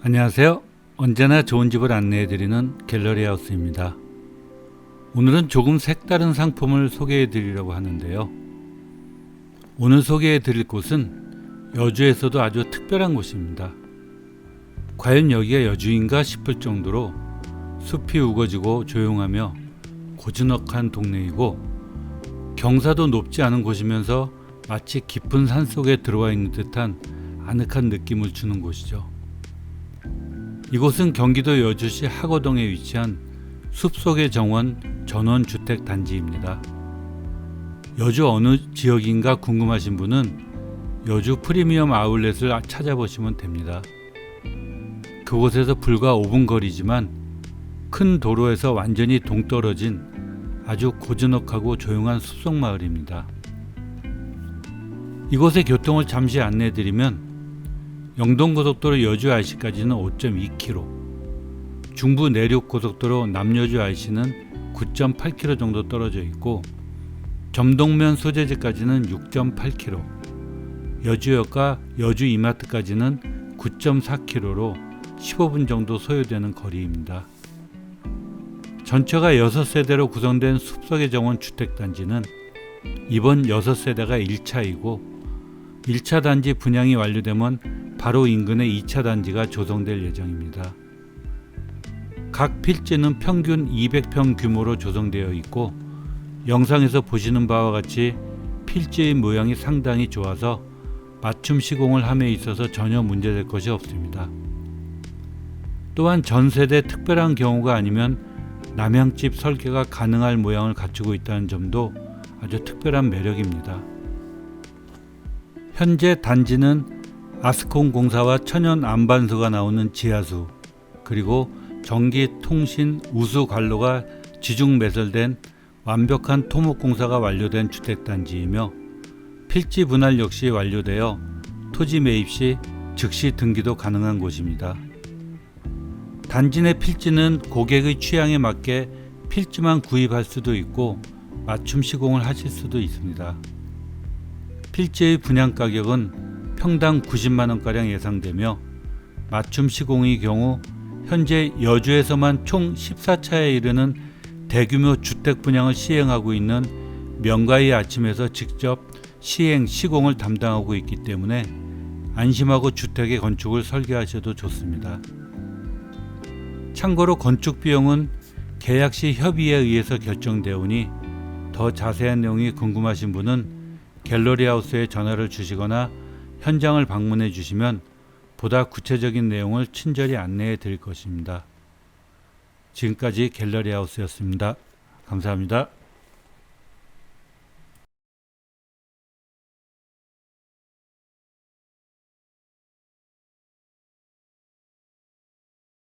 안녕하세요. 언제나 좋은 집을 안내해드리는 갤러리 하우스입니다. 오늘은 조금 색다른 상품을 소개해드리려고 하는데요. 오늘 소개해드릴 곳은 여주에서도 아주 특별한 곳입니다. 과연 여기가 여주인가 싶을 정도로 숲이 우거지고 조용하며 고즈넉한 동네이고 경사도 높지 않은 곳이면서 마치 깊은 산 속에 들어와 있는 듯한 아늑한 느낌을 주는 곳이죠. 이곳은 경기도 여주시 하거동에 위치한 숲속의 정원 전원주택 단지입니다. 여주 어느 지역인가 궁금하신 분은 여주 프리미엄 아울렛을 찾아보시면 됩니다. 그곳에서 불과 5분 거리지만 큰 도로에서 완전히 동떨어진 아주 고즈넉하고 조용한 숲속 마을입니다. 이곳의 교통을 잠시 안내해드리면 영동고속도로 여주 IC까지는 5.2km, 중부 내륙고속도로 남여주 IC는 9.8km 정도 떨어져 있고 점동면 소재지까지는 6.8km, 여주역과 여주 이마트까지는 9.4km로 15분 정도 소요되는 거리입니다. 전체가 6세대로 구성된 숲속의 정원 주택단지는 이번 6세대가 1차이고 1차 단지 분양이 완료되면 바로 인근에 2차 단지가 조성될 예정입니다. 각 필지는 평균 200평 규모로 조성되어 있고 영상에서 보시는 바와 같이 필지의 모양이 상당히 좋아서 맞춤 시공을 함에 있어서 전혀 문제될 것이 없습니다. 또한 전세대 특별한 경우가 아니면 남향집 설계가 가능할 모양을 갖추고 있다는 점도 아주 특별한 매력입니다. 현재 단지는 아스콘 공사와 천연 안반수가 나오는 지하수 그리고 전기, 통신, 우수 관로가 지중 매설된 완벽한 토목 공사가 완료된 주택 단지이며 필지 분할 역시 완료되어 토지 매입 시 즉시 등기도 가능한 곳입니다. 단지 내 필지는 고객의 취향에 맞게 필지만 구입할 수도 있고 맞춤 시공을 하실 수도 있습니다. 필지의 분양 가격은 평당 90만 원가량 예상되며 맞춤 시공의 경우 현재 여주에서만 총 14차에 이르는 대규모 주택 분양을 시행하고 있는 명가의 아침에서 직접 시행 시공을 담당하고 있기 때문에 안심하고 주택의 건축을 설계하셔도 좋습니다. 참고로 건축 비용은 계약 시 협의에 의해서 결정되오니 더 자세한 내용이 궁금하신 분은 갤러리 하우스에 전화를 주시거나 현장을 방문해 주시면 보다 구체적인 내용을 친절히 안내해 드릴 것입니다. 지금까지 갤러리 하우스였습니다. 감사합니다.